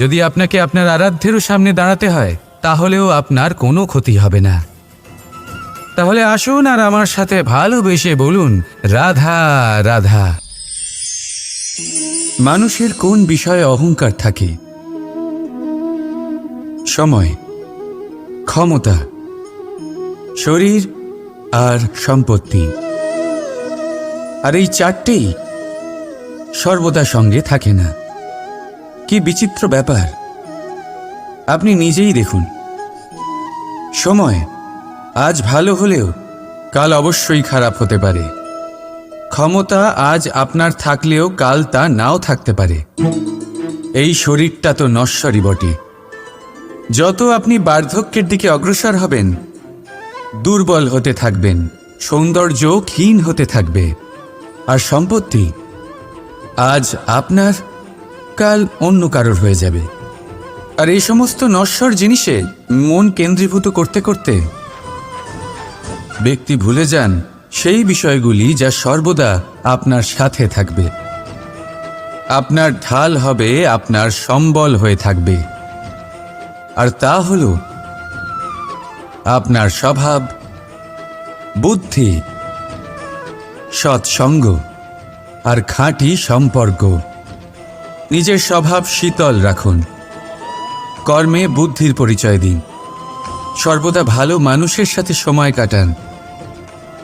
যদি আপনাকে আপনার আরাধ্যেরও সামনে দাঁড়াতে হয়, তাহলেও আপনার কোনো ক্ষতি হবে না। তাহলে আসুন আর আমার সাথে ভালোবেসে বলুন, রাধা রাধা। মানুষের কোন বিষয়ে অহংকার থাকে? সময়, ক্ষমতা, শরীর আর সম্পত্তি। আর এই চারটেই সর্বদা সঙ্গে থাকে না। কি বিচিত্র ব্যাপার। আপনি নিজেই দেখুন। সময়, আজ ভালো হলেও কাল অবশ্যই খারাপ হতে পারে। ক্ষমতা আজ আপনার থাকলেও কাল তা নাও থাকতে পারে। এই শরীরটা তো নশ্বরই বটে। যত আপনি বার্ধক্যের দিকে অগ্রসর হবেন, দুর্বল হতে থাকবেন সৌন্দর্য ক্ষীণ হতে থাকবে। আর সম্পত্তি, আজ আপনার কাল অন্য কারোর হয়ে যাবে। আর এই সমস্ত নশ্বর জিনিসে মন কেন্দ্রীভূত করতে করতে ব্যক্তি ভুলে যান সেই বিষয়গুলি যা সর্বদা আপনার সাথে থাকবে। আপনার ঢাল হবে, আপনার সম্বল হয়ে থাকবে। আর তা হল আপনার স্বভাব, বুদ্ধি, সৎসঙ্গ আর খাঁটি সম্পর্ক। নিজের স্বভাব শীতল রাখুন। কর্মে বুদ্ধির পরিচয় দিন। সর্বদা ভালো মানুষের সাথে সময় কাটান।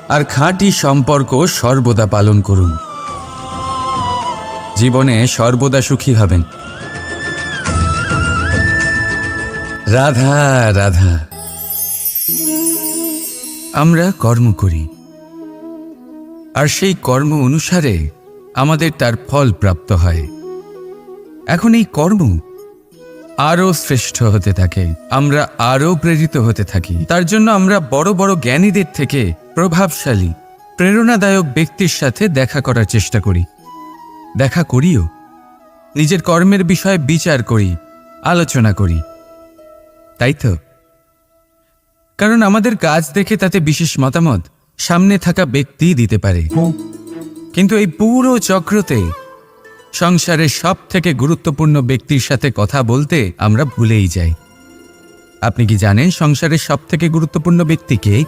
আর খাঁটি সম্পর্ক সর্বদা পালন করুন। জীবনে সর্বদা সুখী হবেন। রাধা রাধা। আমরা কর্ম করি। আর সেই কর্ম অনুসারে আমাদের তার ফল প্রাপ্ত হয়। এখন এই কর্ম আরও শ্রেষ্ঠ হতে থাকে। আমরা আরও প্রেরিত হতে থাকি। তার জন্য আমরা বড় বড় জ্ঞানীদের থেকে প্রভাবশালী প্রেরণাদায়ক ব্যক্তির সাথে দেখা করার চেষ্টা করি। দেখা করিও। নিজের কর্মের বিষয়ে বিচার করি আলোচনা করি। তাই তো? কারণ আমাদের কাজ দেখে তাতে বিশেষ মতামত সামনে থাকা ব্যক্তি দিতে পারে। কিন্তু এই পুরো চক্রতে সংসারের সব থেকে গুরুত্বপূর্ণ ব্যক্তির সাথে কথা বলতে আমরা ভুলেই যাই। আপনি কি জানেন সংসারের সব থেকে গুরুত্বপূর্ণ ব্যক্তি কে?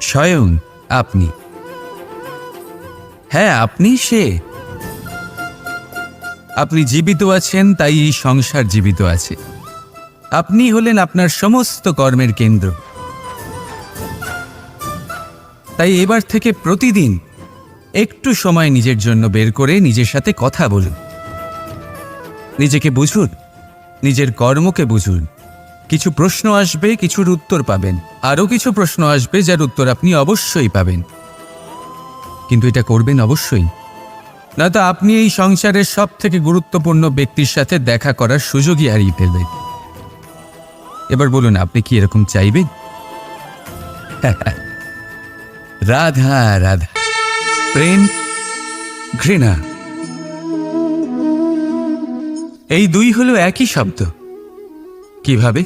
স্বয়ং আপনি। হ্যাঁ আপনি সে। আপনি জীবিত আছেন, তাই এই সংসার জীবিত আছে। আপনি হলেন আপনার সমস্ত কর্মের কেন্দ্র। তাই এবার থেকে প্রতিদিন একটু সময় নিজের জন্য বের করে নিজের সাথে কথা বলুন। নিজেকে বুঝুন, নিজের কর্মকে বুঝুন। কিছু প্রশ্ন আসবে, কিছুর উত্তর পাবেন। আরও কিছু প্রশ্ন আসবে, যার উত্তর আপনি অবশ্যই পাবেন। কিন্তু এটা করবেন অবশ্যই। না তো আপনি এই সংসারের সব থেকে গুরুত্বপূর্ণ ব্যক্তির সাথে দেখা করার সুযোগই হারিয়ে ফেলবেন। এবার বলুন, আপনি কি এরকম চাইবেন? রাধা রাধা। প্রেম, ঘৃণা। এই দুই হলো একই শব্দ। কীভাবে?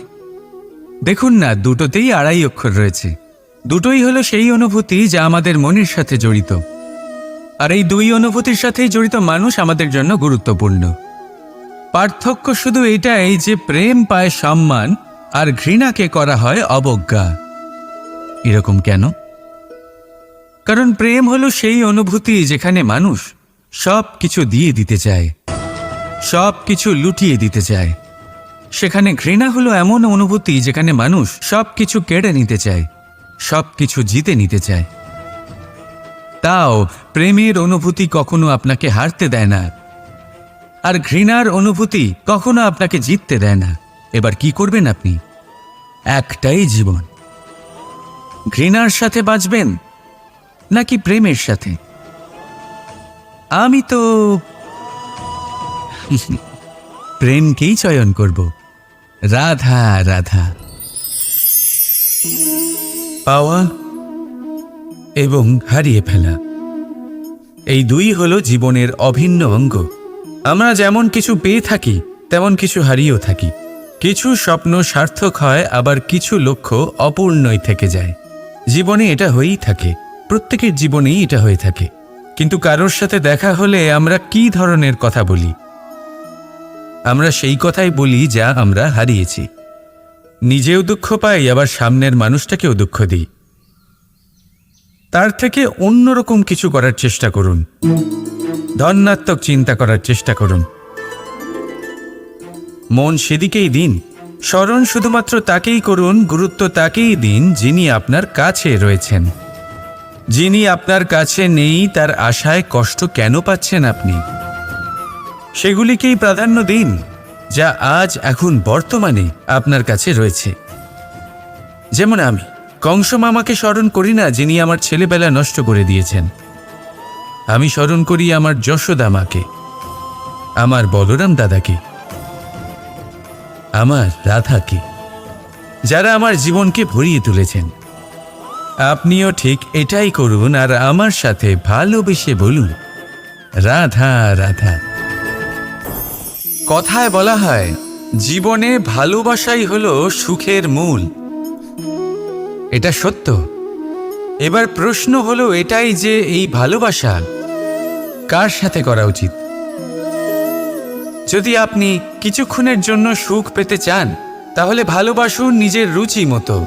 দেখুন না, দুটোতেই আড়াই অক্ষর রয়েছে। দুটোই হলো সেই অনুভূতি যা আমাদের মনের সাথে জড়িত। আর এই দুই অনুভূতির সাথেই জড়িত মানুষ আমাদের জন্য গুরুত্বপূর্ণ। পার্থক্য শুধু এটাই যে প্রেম পায় সম্মান আর ঘৃণাকে করা হয় অবজ্ঞা। এরকম কেন? কারণ প্রেম হলো সেই অনুভূতি যেখানে মানুষ সব কিছু দিয়ে দিতে চায় সব কিছু লুটিয়ে দিতে চায়। সেখানে ঘৃণা হলো এমন অনুভূতি যেখানে মানুষ সব কিছু কেড়ে নিতে চায় সব কিছু জিতে নিতে চায়। তাও প্রেমের অনুভূতি কখনো আপনাকে হারতে দেয় না, আর ঘৃণার অনুভূতি কখনো আপনাকে জিততে দেয় না। এবার কি করবেন আপনি? একটাই জীবন। ঘৃণার সাথে বাঁচবেন নাকি প্রেমের সাথে? আমি তো প্রেমকেই চয়ন করব। রাধা রাধা। পাওয়া এবং হারিয়ে ফেলা। এই দুই হলো জীবনের অভিন্ন অঙ্গ। আমরা যেমন কিছু পেয়ে থাকি, তেমন কিছু হারিয়েও থাকি। কিছু স্বপ্ন সার্থক হয়, আবার কিছু লক্ষ্য অপূর্ণই থেকে যায়। জীবনে এটা হয়েই থাকে। প্রত্যেকের জীবনেই এটা হয়ে থাকে। কিন্তু কারোর সাথে দেখা হলে আমরা কি ধরনের কথা বলি? আমরা সেই কথাই বলি যা আমরা হারিয়েছি। নিজেও দুঃখ পাই, আবার সামনের মানুষটাকেও দুঃখ দিই। তার থেকে অন্যরকম কিছু করার চেষ্টা করুন। ধন্যাত্মক চিন্তা করার চেষ্টা করুন। মন সেদিকেই দিন। স্মরণ শুধুমাত্র তাকেই করুন, গুরুত্ব তাকেই দিন যিনি আপনার কাছে রয়েছেন। যিনি আপনার কাছে নেই, তার আশায় কষ্ট কেন পাচ্ছেন আপনি? সেগুলিকেই প্রাধান্য দিন, যা আজ এখন বর্তমানে আপনার কাছে রয়েছে। যেমন আমি, কংস মামাকে স্মরণ করি না, যিনি আমার ছেলেবেলা নষ্ট করে দিয়েছেন। আমি স্মরণ করি আমার যশোদা মাকে, আমার বলরাম দাদাকে, আমার রাধাকে, যারা আমার জীবনকে ভরিয়ে তুলেছেন। আপনিও ঠিক এটাই করুন আর আমার সাথে ভালোবেসে বলুন। রাধা রাধা। কথায় বলা হয়, জীবনে ভালোবাসাই হলো সুখের মূল। এটা সত্য। এবার প্রশ্ন হলো এটাই যে এই ভালোবাসা কার সাথে করা উচিত? যদি আপনি কিছুক্ষণের জন্য সুখ পেতে চান, তাহলে ভালোবাসুন নিজের রুচি মতো।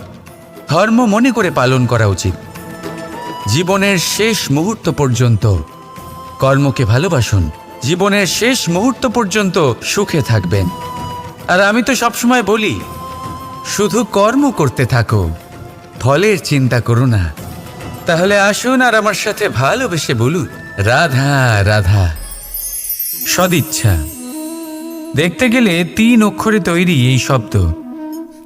ধর্ম মনে করে পালন করা উচিত। জীবনের শেষ মুহূর্ত পর্যন্ত কর্মকে ভালোবাসুন। জীবনের শেষ মুহূর্ত পর্যন্ত সুখে থাকবেন। আর আমি তো সবসময় বলি, শুধু কর্ম করতে থাকো, ফলের চিন্তা করো না। তাহলে আসুন আর আমার সাথে ভালোবেসে বলুন, রাধা রাধা, সদিচ্ছা। দেখতে গেলে তিন অক্ষরে তৈরি এই শব্দ।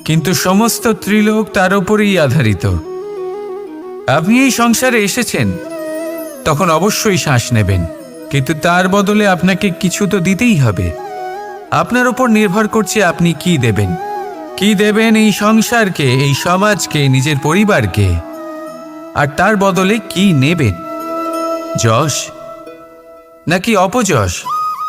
কিন্তু সমস্ত ত্রিলোক তার উপরেই আধারিত। আপনি এই সংসারে এসেছেন, তখন অবশ্যই শ্বাস নেবেন, কিন্তু তার বদলে আপনাকে কিছু তো দিতেই হবে। আপনার উপর নির্ভর করছে আপনি কি দেবেন। কি দেবেন এই সংসারকে, এই সমাজকে, নিজের পরিবারকে? আর তার বদলে কি নেবেন? যশ? নাকি অপযশ?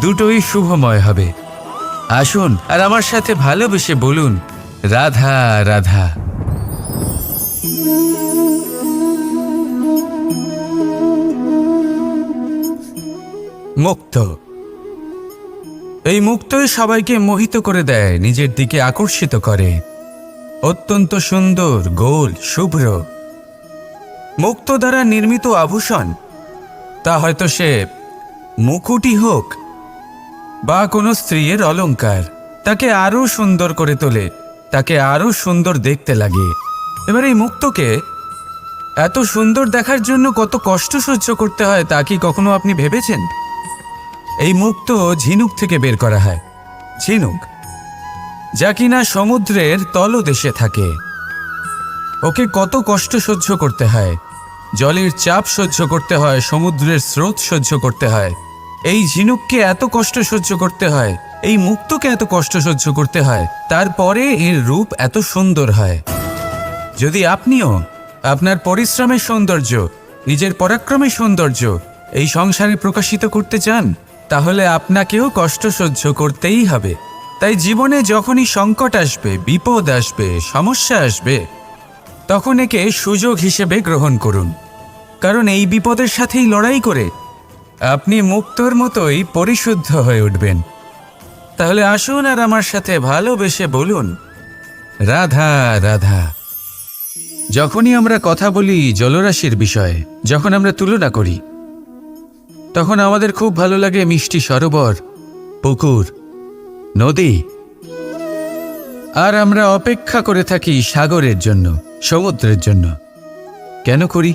দুটোই শুভময় হবে। আসুন, আর আমার সাথে ভালোবেসে বলুন, রাধা রাধা। মুক্ত। এই মুক্তই সবাইকে মোহিত করে দেয়, নিজের দিকে আকর্ষিত করে। অত্যন্ত সুন্দর, গোল, শুভ্র। মুক্ত দ্বারা নির্মিত আভূষণ। তা হয়তো সে মুকুটি হোক বা কোনো স্ত্রীর অলঙ্কার তাকে আরও সুন্দর করে তোলে, তাকে আরও সুন্দর দেখতে লাগে। এবার এই মুক্তকে এত সুন্দর দেখার জন্য কত কষ্ট সহ্য করতে হয় তা কি কখনো আপনি ভেবেছেন? এই মুক্ত ঝিনুক থেকে বের করা হয়। ঝিনুক, যা কিনা সমুদ্রের তলদেশে থাকে। ওকে কত কষ্ট সহ্য করতে হয়। জলের চাপ সহ্য করতে হয়, সমুদ্রের স্রোত সহ্য করতে হয়। এই ঝিনুককে এত কষ্ট সহ্য করতে হয়, এই মুক্তকে এত কষ্ট সহ্য করতে হয়, তারপরে এর রূপ এত সুন্দর হয়। যদি আপনিও আপনার পরিশ্রমের সৌন্দর্য, নিজের পরাক্রমের সৌন্দর্য এই সংসারে প্রকাশিত করতে চান, তাহলে আপনাকেও কষ্ট সহ্য করতেই হবে। তাই জীবনে যখনই সংকট আসবে, বিপদ আসবে, সমস্যা আসবে, তখন একে সুযোগ হিসেবে গ্রহণ করুন। কারণ এই বিপদের সাথেই লড়াই করে আপনি মুক্তর মতোই পরিশুদ্ধ হয়ে উঠবেন। তাহলে আসুন আর আমার সাথে ভালোবেসে বলুন, রাধা রাধা। যখনই আমরা কথা বলি জলরাশির বিষয়ে, যখন আমরা তুলনা করি, তখন আমাদের খুব ভালো লাগে মিষ্টি সরোবর, পুকুর, নদী। আর আমরা অপেক্ষা করে থাকি সাগরের জন্য, সমুদ্রের জন্য। কেন করি?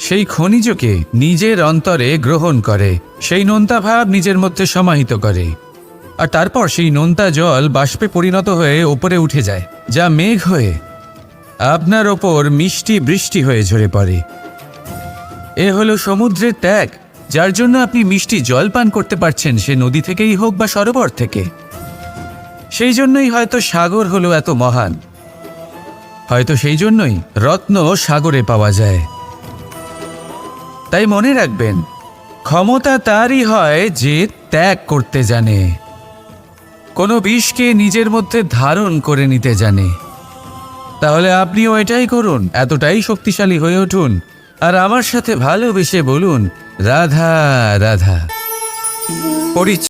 সেই খনিজকে নিজের অন্তরে গ্রহণ করে, সেই নোনতা ভাব নিজের মধ্যে সমাহিত করে। আর তারপর সেই নোনতা জল বাষ্পে পরিণত হয়ে ওপরে উঠে যায়, যা মেঘ হয়ে আপনার ওপর মিষ্টি বৃষ্টি হয়ে ঝরে পড়ে। এ হলো সমুদ্রের ত্যাগ, যার জন্য আপনি মিষ্টি জল পান করতে পারছেন, সে নদী থেকেই হোক বা সরোবর থেকে। সেই জন্যই হয়তো সাগর হলো এত মহান। হয়তো সেই জন্যই রত্ন সাগরে পাওয়া যায়। তাই মনে রাখবেন, ক্ষমতা তারই হয় যে ত্যাগ করতে জানে। কোনো বিষকে নিজের মধ্যে ধারণ করে নিতে জানে। তাহলে আপনিও এটাই করুন, এতটাই শক্তিশালী হয়ে উঠুন। আর আমার সাথে ভালোবেসে বলুন, রাধা রাধা। পরিচ